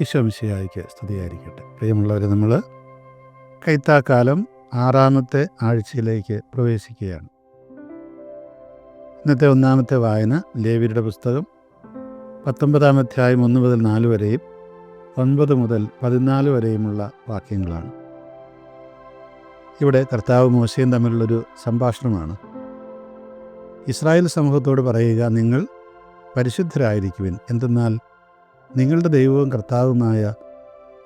ഈശോമിശിയായിക്ക് സ്തുതിയായിരിക്കട്ടെ. പ്രിയമുള്ളവരെ നമ്മൾ കൈത്താക്കാലം ആറാമത്തെ ആഴ്ചയിലേക്ക് പ്രവേശിക്കുകയാണ്. ഇന്നത്തെ ഒന്നാമത്തെ വായന ലേവിയുടെ പുസ്തകം പത്തൊമ്പതാം അധ്യായം ഒന്ന് മുതൽ നാല് വരെയും ഒൻപത് മുതൽ പതിനാല് വരെയുമുള്ള വാക്യങ്ങളാണ്. ഇവിടെ കർത്താവ് മോശയും തമ്മിലുള്ളൊരു സംഭാഷണമാണ്. ഇസ്രായേൽ സമൂഹത്തോട് പറയുക നിങ്ങൾ പരിശുദ്ധരായിരിക്കുവിൻ. എന്തെന്നാൽ നിങ്ങളുടെ ദൈവവും കർത്താവുമായ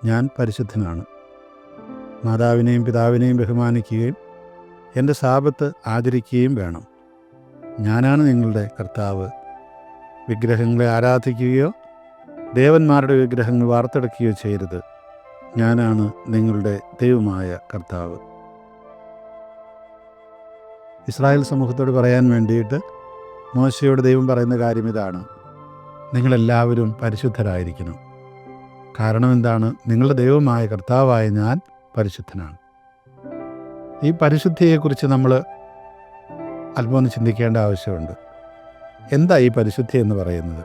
ഞാൻ പരിശുദ്ധനാണ്. മാതാവിനെയും പിതാവിനെയും ബഹുമാനിക്കുകയും എന്റെ സാപത്ത് ആചരിക്കുകയും വേണം. ഞാനാണ് നിങ്ങളുടെ കർത്താവ്. വിഗ്രഹങ്ങളെ ആരാധിക്കുകയോ ദേവന്മാരുടെ വിഗ്രഹങ്ങൾ വാർത്തെടുക്കുകയോ ചെയ്യരുത്. ഞാനാണ് നിങ്ങളുടെ ദൈവമായ കർത്താവ്. ഇസ്രായേൽ സമൂഹത്തോട് പറയാൻ വേണ്ടിയിട്ട് മോശയോട് ദൈവം പറയുന്ന കാര്യം ഇതാണ്. നിങ്ങളെല്ലാവരും പരിശുദ്ധരായിരിക്കണം കാരണം എന്താണ് നിങ്ങളുടെ ദൈവമായ കർത്താവായ ഞാൻ പരിശുദ്ധനാണ്. ഈ പരിശുദ്ധിയെക്കുറിച്ച് നമ്മൾ അല്പം ഒന്ന് ചിന്തിക്കേണ്ട ആവശ്യമുണ്ട്. എന്താ ഈ പരിശുദ്ധി എന്ന് പറയുന്നത്?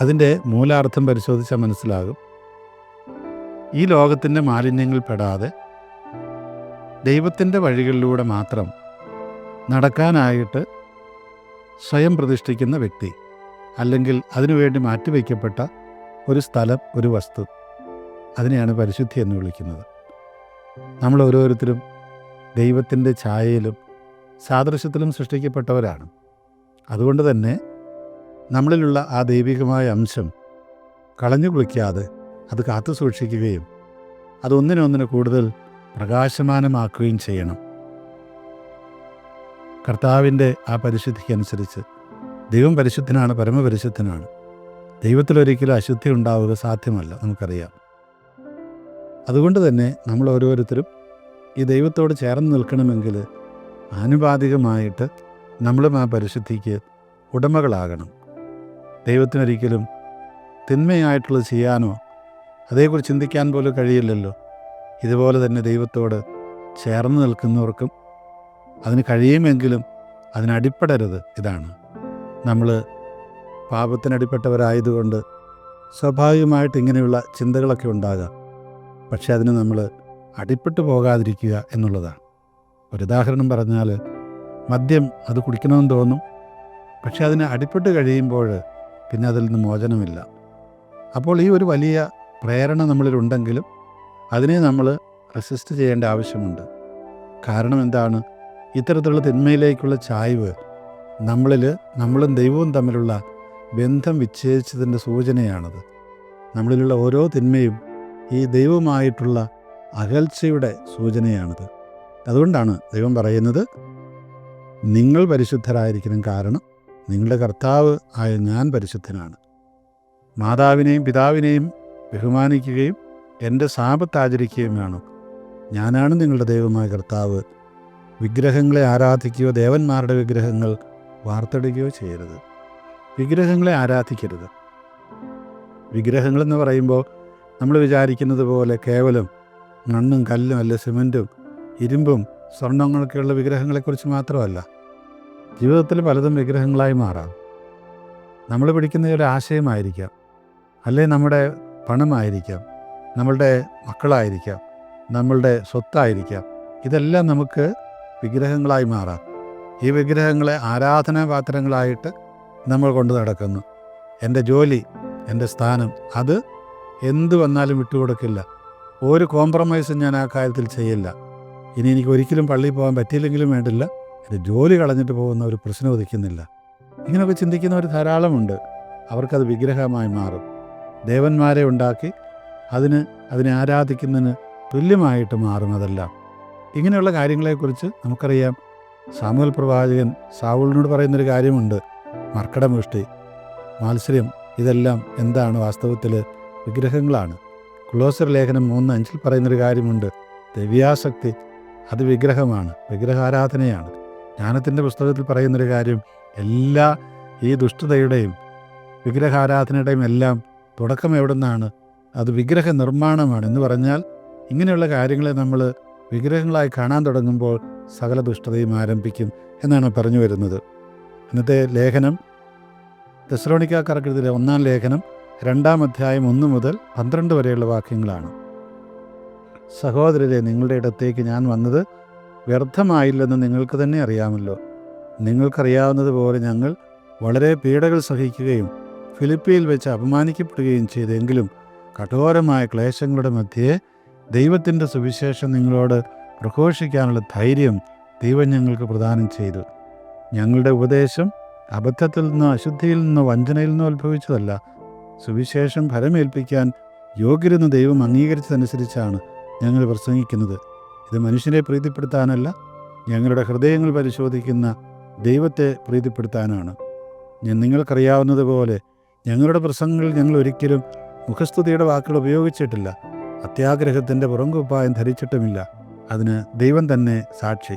അതിന്റെ മൂലാർത്ഥം പരിശോധിച്ചാൽ മനസ്സിലാകും. ഈ ലോകത്തിന്റെ മാലിന്യങ്ങൾ പെടാതെ ദൈവത്തിന്റെ വഴികളിലൂടെ മാത്രം നടക്കാനായിട്ട് സ്വയം പ്രതിഷ്ഠിക്കുന്ന വ്യക്തി അല്ലെങ്കിൽ അതിനുവേണ്ടി മാറ്റിവെക്കപ്പെട്ട ഒരു സ്ഥലം ഒരു വസ്തു. അതിനെയാണ് പരിശുദ്ധി എന്ന് വിളിക്കുന്നത്. നമ്മൾ ഓരോരുത്തരും ദൈവത്തിന്റെ ഛായയിലും സാദൃശ്യത്തിലും സൃഷ്ടിക്കപ്പെട്ടവരാണ്. അതുകൊണ്ട് തന്നെ നമ്മളിലുള്ള ആ ദൈവികമായ അംശം കളഞ്ഞു കുളിക്കാതെ അത് കാത്തു സൂക്ഷിക്കുകയും അതൊന്നിനൊന്നിന് കൂടുതൽ പ്രകാശമാനമാക്കുകയും ചെയ്യണം. കർത്താവിന്റെ ആ പരിശുദ്ധിക്കനുസരിച്ച് ദൈവം പരിശുദ്ധനാണ് പരമപരിശുദ്ധനാണ്. ദൈവത്തിലൊരിക്കലും അശുദ്ധി ഉണ്ടാവുക സാധ്യമല്ല നമുക്കറിയാം. അതുകൊണ്ട് തന്നെ നമ്മൾ ഓരോരുത്തരും ഈ ദൈവത്തോട് ചേർന്ന് നിൽക്കണമെങ്കിൽ ആനുപാതികമായിട്ട് നമ്മളും ആ പരിശുദ്ധിക്ക് ഉടമകളാകണം. ദൈവത്തിനൊരിക്കലും തിന്മയായിട്ടുള്ളത് ചെയ്യാനോ അതേക്കുറിച്ച് ചിന്തിക്കാൻ പോലും കഴിയില്ലല്ലോ. ഇതുപോലെ തന്നെ ദൈവത്തോട് ചേർന്ന് നിൽക്കുന്നവർക്കും അതിന് കഴിയുമെങ്കിലും അതിനടിപ്പെടരുത് ഇതാണ്. നമ്മൾ പാപത്തിനടിപ്പെട്ടവരായതുകൊണ്ട് സ്വാഭാവികമായിട്ട് ഇങ്ങനെയുള്ള ചിന്തകളൊക്കെ ഉണ്ടാകാം. പക്ഷേ അതിന് നമ്മൾ അടിപ്പെട്ടു പോകാതിരിക്കുക എന്നുള്ളതാണ്. ഒരു ഉദാഹരണം പറഞ്ഞാൽ മദ്യം അത് കുടിക്കണമെന്ന് തോന്നും. പക്ഷെ അതിന് അടിപ്പെട്ട് കഴിയുമ്പോൾ പിന്നെ അതിൽ നിന്ന് മോചനമില്ല. അപ്പോൾ ഈ ഒരു വലിയ പ്രേരണ നമ്മളിലുണ്ടെങ്കിലും അതിനെ നമ്മൾ റെസിസ്റ്റ് ചെയ്യേണ്ട ആവശ്യമുണ്ട്. കാരണം എന്താണ്? ഇത്തരത്തിലുള്ള തിന്മയിലേക്കുള്ള ചായ്വ് നമ്മളിൽ നമ്മളും ദൈവവും തമ്മിലുള്ള ബന്ധം വിച്ഛേദിച്ചതിന്റെ സൂചനയാണത്. നമ്മളിലുള്ള ഓരോ തിന്മയും ഈ ദൈവമായിട്ടുള്ള അകൽച്ചയുടെ സൂചനയാണത്. അതുകൊണ്ടാണ് ദൈവം പറയുന്നത് നിങ്ങൾ പരിശുദ്ധരായിരിക്കണം കാരണം നിങ്ങളുടെ കർത്താവ് ആയ ഞാൻ പരിശുദ്ധനാണ്. മാതാവിനെയും പിതാവിനെയും ബഹുമാനിക്കുകയും എന്റെ സാപത്ത് ആചരിക്കുകയും വേണം ഞാനാണ് നിങ്ങളുടെ ദൈവമായ കർത്താവ്. വിഗ്രഹങ്ങളെ ആരാധിക്കുകയോ ദേവന്മാരുടെ വിഗ്രഹങ്ങൾ വാർത്തെടുക്കുകയോ ചെയ്യരുത്. വിഗ്രഹങ്ങളെ ആരാധിക്കരുത്. വിഗ്രഹങ്ങളെന്ന് പറയുമ്പോൾ നമ്മൾ വിചാരിക്കുന്നത് പോലെ കേവലം മണ്ണും കല്ലും അല്ല സിമന്റും ഇരുമ്പും സ്വർണങ്ങളൊക്കെയുള്ള വിഗ്രഹങ്ങളെക്കുറിച്ച് മാത്രമല്ല. ജീവിതത്തിൽ പലതും വിഗ്രഹങ്ങളായി മാറാം. നമ്മൾ പിടിക്കുന്ന ഒരു ആശയമായിരിക്കാം. അല്ലെ നമ്മുടെ പണമായിരിക്കാം. നമ്മളുടെ മക്കളായിരിക്കാം. നമ്മളുടെ സ്വത്തായിരിക്കാം. ഇതെല്ലാം നമുക്ക് വിഗ്രഹങ്ങളായി മാറാം. ഈ വിഗ്രഹങ്ങളെ ആരാധനാപാത്രങ്ങളായിട്ട് നമ്മൾ കൊണ്ടു നടക്കുന്നു. എന്റെ ജോലി എന്റെ സ്ഥാനം അത് എന്ത് വന്നാലും വിട്ടുകൊടുക്കില്ല. ഒരു കോംപ്രമൈസും ഞാൻ ആ കാര്യത്തിൽ ചെയ്യില്ല. ഇനി എനിക്ക് ഒരിക്കലും പള്ളിയിൽ പോകാൻ പറ്റിയില്ലെങ്കിലും വേണ്ടില്ല. എന്റെ ജോലി കളഞ്ഞിട്ട് പോകുന്ന ഒരു പ്രശ്നം ഉദിക്കുന്നില്ല. ഇങ്ങനെയൊക്കെ ചിന്തിക്കുന്നവർ ധാരാളമുണ്ട്. അവർക്കത് വിഗ്രഹമായി മാറും. ദേവന്മാരെ ഉണ്ടാക്കി അതിന് അതിനെ ആരാധിക്കുന്നതിന് തുല്യമായിട്ട് മാറും അതെല്ലാം. ഇങ്ങനെയുള്ള കാര്യങ്ങളെക്കുറിച്ച് നമുക്കറിയാം. സാമുവൽ പ്രവാചകൻ സാവുളിനോട് പറയുന്നൊരു കാര്യമുണ്ട്. മർക്കടമുഷ്ടി മാത്സര്യം ഇതെല്ലാം എന്താണ് വാസ്തവത്തിൽ വിഗ്രഹങ്ങളാണ്. ക്ലോസർ ലേഖനം മൂന്ന് അഞ്ചിൽ പറയുന്നൊരു കാര്യമുണ്ട്. ദിവ്യാസക്തി അത് വിഗ്രഹമാണ് വിഗ്രഹാരാധനയാണ്. ജ്ഞാനത്തിന്റെ പുസ്തകത്തിൽ പറയുന്നൊരു കാര്യം എല്ലാ ഈ ദുഷ്ടതയുടെയും വിഗ്രഹാരാധനയുടെയും എല്ലാം തുടക്കം എവിടെ നിന്നാണ് അത് വിഗ്രഹ നിർമ്മാണമാണ് എന്ന് പറഞ്ഞാൽ ഇങ്ങനെയുള്ള കാര്യങ്ങളെ നമ്മൾ വിഗ്രഹങ്ങളായി കാണാൻ തുടങ്ങുമ്പോൾ സകല ദുഷ്ടതയും ആരംഭിക്കും എന്നാണ് പറഞ്ഞു വരുന്നത്. ഇന്നത്തെ ലേഖനം തെസ്രോണിക്കാർക്കെഴുതിയ ഒന്നാം ലേഖനം രണ്ടാം അധ്യായം ഒന്ന് മുതൽ പന്ത്രണ്ട് വരെയുള്ള വാക്യങ്ങളാണ്. സഹോദരരെ നിങ്ങളുടെ ഇടത്തേക്ക് ഞാൻ വന്നത് വ്യർത്ഥമായില്ലെന്ന് നിങ്ങൾക്ക് തന്നെ അറിയാമല്ലോ. നിങ്ങൾക്കറിയാവുന്നതുപോലെ ഞങ്ങൾ വളരെ പീഡകൾ സഹിക്കുകയും ഫിലിപ്പിയിൽ വെച്ച് അപമാനിക്കപ്പെടുകയും ചെയ്തെങ്കിലും കഠോരമായ ക്ലേശങ്ങളുടെ മധ്യേ ദൈവത്തിന്റെ സുവിശേഷം നിങ്ങളോട് പ്രഘോഷിക്കാനുള്ള ധൈര്യം ദൈവം ഞങ്ങൾക്ക് പ്രദാനം ചെയ്തു. ഞങ്ങളുടെ ഉപദേശം അബദ്ധത്തിൽ നിന്നോ അശുദ്ധിയിൽ നിന്നോ വഞ്ചനയിൽ നിന്നോ ഉത്ഭവിച്ചതല്ല. സുവിശേഷം ഫലമേൽപ്പിക്കാൻ യോഗ്യരെന്ന് ദൈവം അംഗീകരിച്ചതനുസരിച്ചാണ് ഞങ്ങൾ പ്രസംഗിക്കുന്നത്. ഇത് മനുഷ്യരെ പ്രീതിപ്പെടുത്താനല്ല ഞങ്ങളുടെ ഹൃദയങ്ങൾ പരിശോധിക്കുന്ന ദൈവത്തെ പ്രീതിപ്പെടുത്താനാണ്. ഞാൻ നിങ്ങൾക്കറിയാവുന്നതുപോലെ ഞങ്ങളുടെ പ്രസംഗങ്ങളിൽ ഞങ്ങൾ ഒരിക്കലും മുഖസ്തുതിയുടെ വാക്കുകൾ ഉപയോഗിച്ചിട്ടില്ല. അത്യാഗ്രഹത്തിന്റെ പുറങ്കുപ്പായം ധരിച്ചിട്ടുമില്ല. അതിന് ദൈവം തന്നെ സാക്ഷി.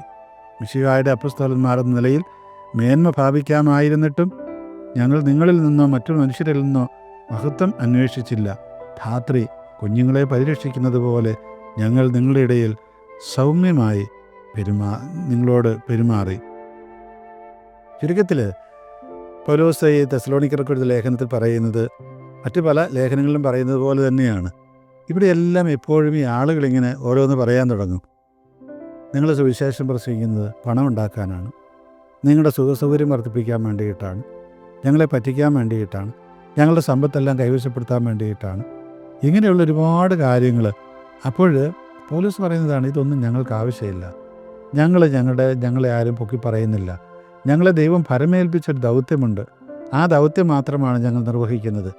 മിശിഹായുടെ അപ്പസ്തോലന്മാരെന്ന നിലയിൽ മേന്മ ഭാവിക്കാമായിരുന്നിട്ടും ഞങ്ങൾ നിങ്ങളിൽ നിന്നോ മറ്റു മനുഷ്യരിൽ നിന്നോ മഹത്വം അന്വേഷിച്ചില്ല. ധാത്രി കുഞ്ഞുങ്ങളെ പരിരക്ഷിക്കുന്നത് പോലെ ഞങ്ങൾ നിങ്ങളുടെ ഇടയിൽ സൗമ്യമായി പെരുമാ നിങ്ങളോട് പെരുമാറി. ചുരുക്കത്തിൽ പൗലോസ് ഈ തെസലോണിക്കർക്ക് ലേഖനത്തിൽ പറയുന്നത് മറ്റു പല ലേഖനങ്ങളിലും പറയുന്നത് പോലെ തന്നെയാണ്. ഇവിടെയെല്ലാം എപ്പോഴും ഈ ആളുകളിങ്ങനെ ഓരോന്ന് പറയാൻ തുടങ്ങും. നിങ്ങൾ സുവിശേഷം പ്രസംഗിക്കുന്നത് പണം ഉണ്ടാക്കാനാണ് നിങ്ങളുടെ സുഖസൗകര്യം വർദ്ധിപ്പിക്കാൻ വേണ്ടിയിട്ടാണ്. ഞങ്ങളെ പറ്റിക്കാൻ വേണ്ടിയിട്ടാണ്. ഞങ്ങളുടെ സമ്പത്തെല്ലാം കൈവശപ്പെടുത്താൻ വേണ്ടിയിട്ടാണ്. ഇങ്ങനെയുള്ള ഒരുപാട് കാര്യങ്ങൾ. അപ്പോൾ പോലീസ് പറയുന്നതാണ് ഇതൊന്നും ഞങ്ങൾക്ക് ആവശ്യമില്ല. ഞങ്ങൾ ഞങ്ങളുടെ ഞങ്ങളെ ആരും പൊക്കി പറയുന്നില്ല. ഞങ്ങളെ ദൈവം ഭരമേൽപ്പിച്ചൊരു ദൗത്യമുണ്ട്. ആ ദൗത്യം മാത്രമാണ് ഞങ്ങൾ നിർവഹിക്കുന്നത്.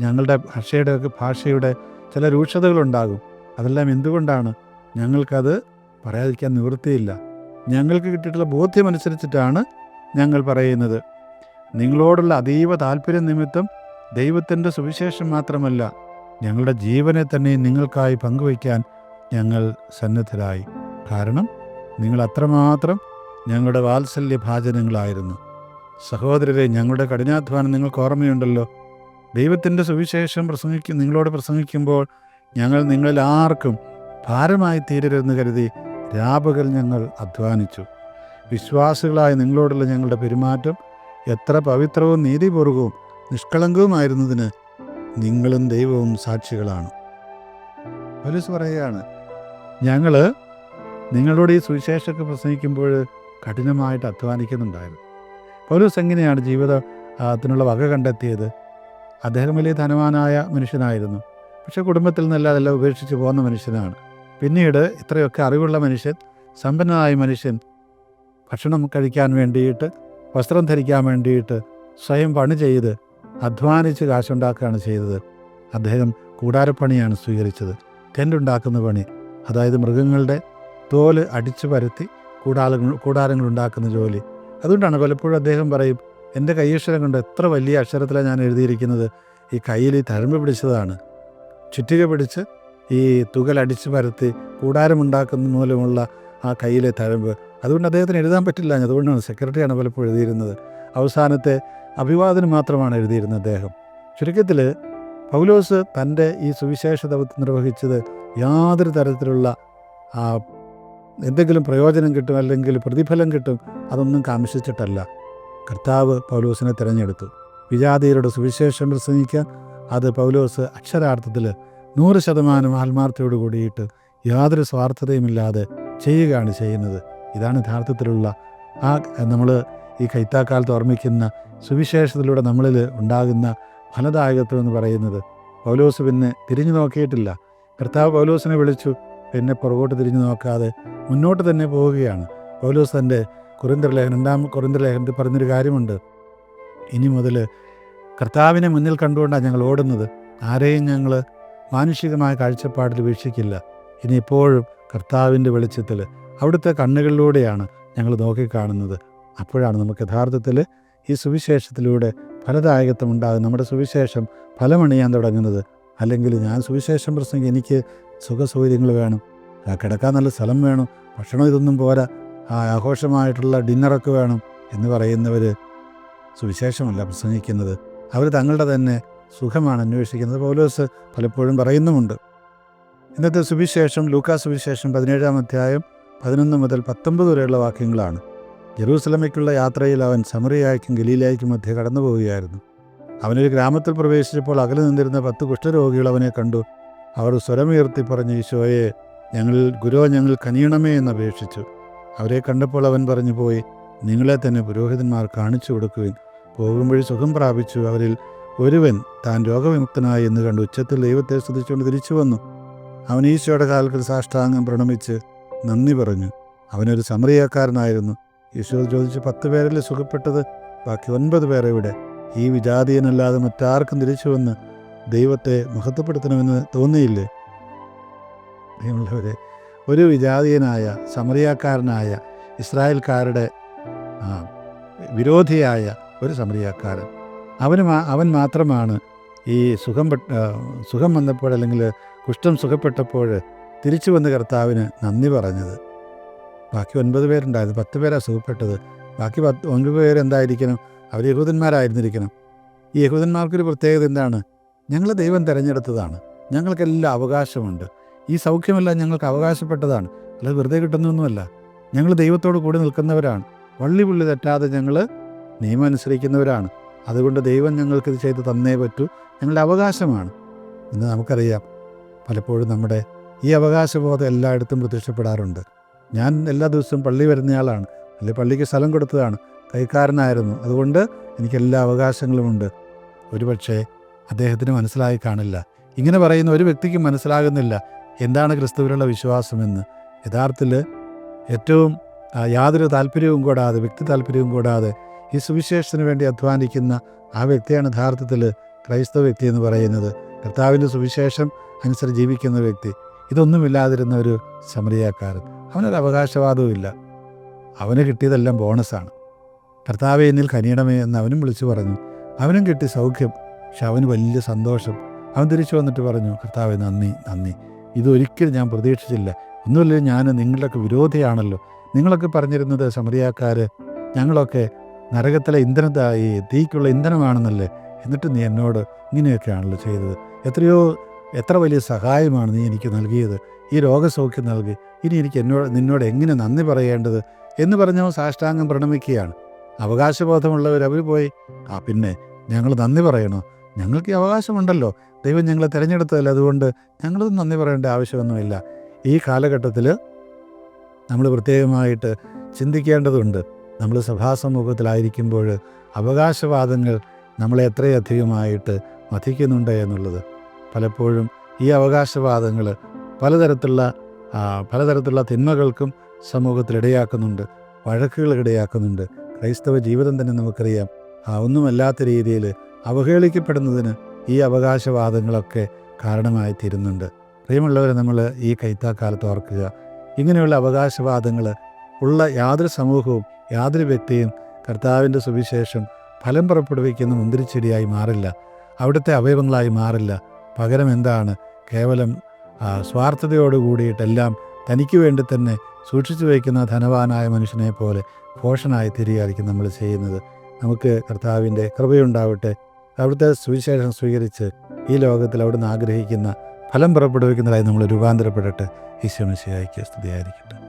ഞങ്ങളുടെ ഭാഷയുടെ ഭാഷയുടെ ചില രൂക്ഷതകളുണ്ടാകും. അതെല്ലാം എന്തുകൊണ്ടാണ്? ഞങ്ങൾക്കത് പറയാതിരിക്കാൻ നിവൃത്തിയില്ല. ഞങ്ങൾക്ക് കിട്ടിയിട്ടുള്ള ബോധ്യമനുസരിച്ചിട്ടാണ് ഞങ്ങൾ പറയുന്നത്. നിങ്ങളോടുള്ള അതീവ താല്പര്യം നിമിത്തം ദൈവത്തിന്റെ സുവിശേഷം മാത്രമല്ല ഞങ്ങളുടെ ജീവനെ തന്നെ നിങ്ങൾക്കായി പങ്കുവയ്ക്കാൻ ഞങ്ങൾ സന്നദ്ധരായി. കാരണം നിങ്ങൾ അത്രമാത്രം ഞങ്ങളുടെ വാത്സല്യ ഭാചനങ്ങളായിരുന്നു സഹോദരരെ ഞങ്ങളുടെ കഠിനാധ്വാനം നിങ്ങൾക്ക് ഓർമ്മയുണ്ടല്ലോ. ദൈവത്തിന്റെ സുവിശേഷം പ്രസംഗിക്കും നിങ്ങളോട് പ്രസംഗിക്കുമ്പോൾ ഞങ്ങൾ നിങ്ങളിൽ ഭാരമായി തീരരുതെന്ന് കരുതി രാപകൽ ഞങ്ങൾ അധ്വാനിച്ചു. വിശ്വാസികളായ നിങ്ങളോടുള്ള ഞങ്ങളുടെ പെരുമാറ്റം എത്ര പവിത്രവും നീതിപൂർവവും നിഷ്കളങ്കവുമായിരുന്നതിന് നിങ്ങളും ദൈവവും സാക്ഷികളാണ്. പോലീസ് പറയുകയാണ് ഞങ്ങൾ നിങ്ങളുടെ ഈ സുവിശേഷമൊക്കെ പ്രസംഗിക്കുമ്പോൾ കഠിനമായിട്ട് അധ്വാനിക്കുന്നുണ്ടായിരുന്നു. പൗലോസ് എങ്ങനെയാണ് ജീവിതത്തിനുള്ള വക കണ്ടെത്തിയത്? അദ്ദേഹം വലിയ ധനവാനായ മനുഷ്യനായിരുന്നു. പക്ഷേ കുടുംബത്തിൽ നിന്നല്ല അതെല്ലാം ഉപേക്ഷിച്ച് പോകുന്ന മനുഷ്യനാണ്. പിന്നീട് ഇത്രയൊക്കെ അറിവുള്ള മനുഷ്യൻ സമ്പന്നനായ മനുഷ്യൻ ഭക്ഷണം കഴിക്കാൻ വേണ്ടിയിട്ട് വസ്ത്രം ധരിക്കാൻ വേണ്ടിയിട്ട് സ്വയം പണി ചെയ്ത് അധ്വാനിച്ച് കാശുണ്ടാക്കുകയാണ് ചെയ്തത്. അദ്ദേഹം കൂടാരപ്പണിയാണ് സ്വീകരിച്ചത്. ടെന്റുണ്ടാക്കുന്ന പണി അതായത് മൃഗങ്ങളുടെ തോൽ അടിച്ചു പരത്തി കൂടാരങ്ങൾ കൂടാരങ്ങൾ ഉണ്ടാക്കുന്ന ജോലി. അതുകൊണ്ടാണ് പലപ്പോഴും അദ്ദേഹം പറയും എന്റെ കൈയക്ഷരം കൊണ്ട് എത്ര വലിയ അക്ഷരത്തിലാണ് ഞാൻ എഴുതിയിരിക്കുന്നത്? ഈ കയ്യിൽ ഈ തഴമ്പ് പിടിച്ചതാണ്. ചുറ്റിക പിടിച്ച് ഈ തുകലടിച്ച് പരത്തി കൂടാരമുണ്ടാക്കുന്ന മൂലമുള്ള ആ കയ്യിലെ തഴമ്പ്. അതുകൊണ്ട് അദ്ദേഹത്തിന് എഴുതാൻ പറ്റില്ല. അതുകൊണ്ടാണ് സെക്രട്ടറിയാണ് പലപ്പോഴും എഴുതിയിരുന്നത്. അവസാനത്തെ അഭിവാദനം മാത്രമാണ് എഴുതിയിരുന്നത് അദ്ദേഹം. ചുരുക്കത്തിൽ പൗലോസ് തന്റെ ഈ സുവിശേഷ ദൗത്യം നിർവഹിച്ചത് യാതൊരു തരത്തിലുള്ള എന്തെങ്കിലും പ്രയോജനം കിട്ടും അല്ലെങ്കിൽ പ്രതിഫലം കിട്ടും അതൊന്നും കാമിച്ചിട്ടല്ല കർത്താവ് പൗലോസിനെ തിരഞ്ഞെടുത്തു. വിജാതിയരുടെ സുവിശേഷം പ്രസംഗിക്കാൻ അത് പൗലോസ് അക്ഷരാർത്ഥത്തിൽ നൂറ് ശതമാനം ആത്മാർത്ഥയോട് കൂടിയിട്ട് യാതൊരു സ്വാർത്ഥതയുമില്ലാതെ ചെയ്യുകയാണ് ചെയ്യുന്നത്. ഇതാണ് യഥാർത്ഥത്തിലുള്ള ആ നമ്മൾ ഈ കൈത്താക്കാലത്ത് ഓർമ്മിക്കുന്ന സുവിശേഷത്തിലൂടെ നമ്മളിൽ ഉണ്ടാകുന്ന ഫലദായകത്വം എന്ന് പറയുന്നത്. പൗലോസ് പിന്നെ തിരിഞ്ഞു നോക്കിയിട്ടില്ല. കർത്താവ് പൗലോസിനെ വിളിച്ചു. പിന്നെ പുറകോട്ട് തിരിഞ്ഞു നോക്കാതെ മുന്നോട്ട് തന്നെ പോവുകയാണ്. പൗലോസ് തന്റെ കുറിന്തർ രണ്ടാം കുറിന്തർ ലേഖനത്തിൽ പറഞ്ഞൊരു കാര്യമുണ്ട്. ഇനി മുതൽ കർത്താവിനെ മുന്നിൽ കണ്ടുകൊണ്ടാണ് ഞങ്ങൾ ഓടുന്നത്. ആരെയും ഞങ്ങൾ മാനുഷികമായ കാഴ്ചപ്പാടിൽ വീക്ഷിക്കില്ല. ഇനിയിപ്പോഴും കർത്താവിന്റെ വെളിച്ചത്തിൽ അവിടുത്തെ കണ്ണുകളിലൂടെയാണ് ഞങ്ങൾ നോക്കിക്കാണുന്നത്. അപ്പോഴാണ് നമുക്ക് യഥാർത്ഥത്തിൽ ഈ സുവിശേഷത്തിലൂടെ ഫലദായകത്വം ഉണ്ടാകും നമ്മുടെ സുവിശേഷം ഫലമണിയാൻ തുടങ്ങുന്നത്. അല്ലെങ്കിൽ ഞാൻ സുവിശേഷം പ്രസംഗം എനിക്ക് സുഖസൗകര്യങ്ങൾ വേണം. കിടക്കാൻ നല്ല സ്ഥലം വേണം. ഭക്ഷണം ഇതൊന്നും പോരാ. ആ ആഘോഷമായിട്ടുള്ള ഡിന്നറൊക്കെ വേണം എന്ന് പറയുന്നവർ സുവിശേഷമല്ല പ്രസംഗിക്കുന്നത്. അവർ തങ്ങളുടെ തന്നെ സുഖമാണ് അന്വേഷിക്കുന്നത്. പൗലോസ് പലപ്പോഴും പറയുന്നുമുണ്ട്. ഇന്നത്തെ സുവിശേഷം ലൂക്കാ സുവിശേഷം പതിനേഴാം അധ്യായം പതിനൊന്ന് മുതൽ പത്തൊമ്പത് വരെയുള്ള വാക്യങ്ങളാണ്. ജെറൂസലമയ്ക്കുള്ള യാത്രയിൽ അവൻ സമറിയായ്ക്കും ഗലീലായ്ക്കും മധ്യ കടന്നു പോവുകയായിരുന്നു. അവനൊരു ഗ്രാമത്തിൽ പ്രവേശിച്ചപ്പോൾ അകലെ നിന്നിരുന്ന പത്ത് കുഷ്ഠരോഗികൾ അവനെ കണ്ടു. അവർ സ്വരമുയർത്തി പറഞ്ഞു ഈശോയെ ഞങ്ങൾ ഗുരുവ ഞങ്ങൾ കനിയണമേ എന്ന് അപേക്ഷിച്ചു. അവരെ കണ്ടപ്പോൾ അവൻ പറഞ്ഞു പോയി നിങ്ങളെ തന്നെ പുരോഹിതന്മാർ കാണിച്ചു കൊടുക്കുവിൻ. പോകുമ്പോഴേ സുഖം പ്രാപിച്ചു. അവരിൽ ഒരുവൻ താൻ രോഗവിമുക്തനായി എന്ന് കണ്ട് ഉച്ചത്തിൽ ദൈവത്തെ സ്തുതിച്ചുകൊണ്ട് തിരിച്ചു വന്നു. അവൻ ഈശോയുടെ കാലത്തിൽ സാഷ്ടാംഗം പ്രണമിച്ച് നന്ദി പറഞ്ഞു. അവനൊരു സമറിയക്കാരനായിരുന്നു. ഈശോ ചോദിച്ച് പത്ത് പേരിൽ സുഖപ്പെട്ടത്? ബാക്കി ഒൻപത് പേരെവിടെ ഈ വിജാതീയനല്ലാതെ മറ്റാർക്കും തിരിച്ചു വന്ന് ദൈവത്തെ മഹത്വപ്പെടുത്തണമെന്ന് തോന്നിയില്ലേ? പ്രിയമുള്ളവരെ ഒരു വിജാതീയനായ സമറിയാക്കാരനായ ഇസ്രായേൽക്കാരുടെ വിരോധിയായ ഒരു സമറിയാക്കാരൻ. അവന് അവൻ മാത്രമാണ് ഈ സുഖം സുഖം വന്നപ്പോൾ അല്ലെങ്കിൽ കുഷ്ഠം സുഖപ്പെട്ടപ്പോൾ തിരിച്ചു വന്ന് കർത്താവിന് നന്ദി പറഞ്ഞത്. ബാക്കി ഒൻപത് പേരുണ്ടായിരുന്നു. പത്ത് പേരാണ് സുഖപ്പെട്ടത്. ബാക്കി പത്ത് ഒൻപത് പേരെന്തായിരിക്കണം അവർ യഹൂദന്മാരായിരുന്നിരിക്കണം. ഈ യഹൂദന്മാർക്കൊരു പ്രത്യേകത എന്താണ്? ഞങ്ങൾ ദൈവം തിരഞ്ഞെടുത്തതാണ്. ഞങ്ങൾക്കെല്ലാം അവകാശമുണ്ട്. ഈ സൗഖ്യമെല്ലാം ഞങ്ങൾക്ക് അവകാശപ്പെട്ടതാണ്. അല്ലാതെ വെറുതെ കിട്ടുന്നൊന്നുമല്ല ഞങ്ങൾ ദൈവത്തോട് കൂടി നിൽക്കുന്നവരാണ്. വള്ളി പുള്ളി തെറ്റാതെ ഞങ്ങൾ നിയമം അനുസരിക്കുന്നവരാണ്. അതുകൊണ്ട് ദൈവം ഞങ്ങൾക്കിത് ചെയ്ത് തന്നേ പറ്റൂ. ഞങ്ങളുടെ അവകാശമാണ്. എന്ന് നമുക്കറിയാം. പലപ്പോഴും നമ്മുടെ ഈ അവകാശബോധം എല്ലായിടത്തും പ്രത്യക്ഷപ്പെടാറുണ്ട്. ഞാൻ എല്ലാ ദിവസവും പള്ളി വരുന്നയാളാണ്. അല്ലെ പള്ളിക്ക് സ്ഥലം കൊടുത്തതാണ്. കൈക്കാരനായിരുന്നു. അതുകൊണ്ട് എനിക്ക് എല്ലാ അവകാശങ്ങളുമുണ്ട് ഒരുപക്ഷെ അദ്ദേഹത്തിന് മനസ്സിലായി കാണില്ല. ഇങ്ങനെ പറയുന്ന ഒരു വ്യക്തിക്കും മനസ്സിലാകുന്നില്ല. എന്താണ് ക്രിസ്തുവിലുള്ള വിശ്വാസമെന്ന്. യഥാർത്ഥത്തിൽ ഏറ്റവും യാതൊരു താല്പര്യവും കൂടാതെ വ്യക്തി താല്പര്യവും കൂടാതെ ഈ സുവിശേഷത്തിന് വേണ്ടി അധ്വാനിക്കുന്ന ആ വ്യക്തിയാണ് യഥാർത്ഥത്തിൽ ക്രൈസ്തവ വ്യക്തി എന്ന് പറയുന്നത്. കർത്താവിന്റെ സുവിശേഷം അനുസരിച്ച് ജീവിക്കുന്ന വ്യക്തി. ഇതൊന്നുമില്ലാതിരുന്ന ഒരു സമരിയാക്കാരൻ അവനൊരു അവകാശവാദവുമില്ല അവന് കിട്ടിയതെല്ലാം ബോണസാണ്. കർത്താവെ എന്നിൽ കനിയണമേ എന്ന് അവനും വിളിച്ചു പറഞ്ഞു. അവനും കിട്ടി സൗഖ്യം പക്ഷെ അവന് വലിയ സന്തോഷം. അവൻ തിരിച്ചു വന്നിട്ട് പറഞ്ഞു കർത്താവെ നന്ദി നന്ദി. ഇതൊരിക്കലും ഞാൻ പ്രതീക്ഷിച്ചില്ല. ഒന്നുമില്ല ഞാൻ നിങ്ങളുടെയൊക്കെ വിരോധിയാണല്ലോ. നിങ്ങളൊക്കെ പറഞ്ഞിരുന്നത് സമരിയാക്കാർ ഞങ്ങളൊക്കെ നരകത്തിലെ ഇന്ധനത്തായി തീക്കുള്ള ഇന്ധനമാണെന്നല്ലേ എന്നിട്ട് നീ എന്നോട് ഇങ്ങനെയൊക്കെയാണല്ലോ ചെയ്തത്. എത്രയോ എത്ര വലിയ സഹായമാണ് നീ എനിക്ക് നൽകിയത്. ഈ രോഗസൗഖ്യം നൽകി. ഇനി എനിക്ക് എന്നോട് നിന്നോട് എങ്ങനെ നന്ദി പറയേണ്ടത്? എന്ന് പറഞ്ഞവൻ സാഷ്ടാംഗം പ്രണമിക്കുകയാണ്. അവകാശബോധമുള്ളവർ അവർ പോയി ആ പിന്നെ ഞങ്ങൾ നന്ദി പറയണോ? ഞങ്ങൾക്ക് ഈ അവകാശമുണ്ടല്ലോ. ദൈവം ഞങ്ങളെ തിരഞ്ഞെടുത്തതല്ല? അതുകൊണ്ട് ഞങ്ങളത് നന്ദി പറയേണ്ട ആവശ്യമൊന്നുമില്ല. ഈ കാലഘട്ടത്തിൽ നമ്മൾ പ്രത്യേകമായിട്ട് ചിന്തിക്കേണ്ടതുണ്ട്. നമ്മൾ സഭാസമൂഹത്തിലായിരിക്കുമ്പോൾ അവകാശവാദങ്ങൾ നമ്മളെ എത്രയധികമായിട്ട് മതിക്കുന്നുണ്ട് എന്നുള്ളത്. പലപ്പോഴും ഈ അവകാശവാദങ്ങൾ പലതരത്തിലുള്ള പലതരത്തിലുള്ള തിന്മകൾക്കും സമൂഹത്തിലിടയാക്കുന്നുണ്ട് വഴക്കുകൾ ഇടയാക്കുന്നുണ്ട്. ക്രൈസ്തവ ജീവിതം തന്നെ നമുക്കറിയാം ഒന്നുമല്ലാത്ത രീതിയിൽ അവഹേളിക്കപ്പെടുന്നതിന് ഈ അവകാശവാദങ്ങളൊക്കെ കാരണമായി തീരുന്നുണ്ട്. പ്രിയമുള്ളവരെ നമ്മൾ ഈ കൈത്താക്കാലത്ത് ഓർക്കുക ഇങ്ങനെയുള്ള അവകാശവാദങ്ങൾ ഉള്ള യാതൊരു സമൂഹവും യാതൊരു വ്യക്തിയും കർത്താവിന്റെ സുവിശേഷം ഫലം പുറപ്പെടുവിക്കുന്ന മുന്തിരിച്ചെടിയായി മാറില്ല. അവിടുത്തെ അവയവങ്ങളായി മാറില്ല. പകരം എന്താണ്? കേവലം സ്വാർത്ഥതയോട് കൂടിയിട്ടെല്ലാം തനിക്ക് വേണ്ടി തന്നെ സൂക്ഷിച്ചു വയ്ക്കുന്ന ധനവാനായ മനുഷ്യനെ പോലെ ഭോഷനായി തിരികായിരിക്കും നമ്മൾ ചെയ്യുന്നത്. നമുക്ക് കർത്താവിന്റെ കൃപയുണ്ടാവട്ടെ. അവിടുത്തെ സുവിശേഷം സ്വീകരിച്ച് ഈ ലോകത്തിൽ അവിടുന്ന് ആഗ്രഹിക്കുന്ന ഫലം പുറപ്പെടുവിക്കുന്നതായി നമ്മൾ രൂപാന്തരപ്പെടട്ടെ. ഈശ്വരശിയായിക്ക് സ്തുതിയായിരിക്കട്ടെ.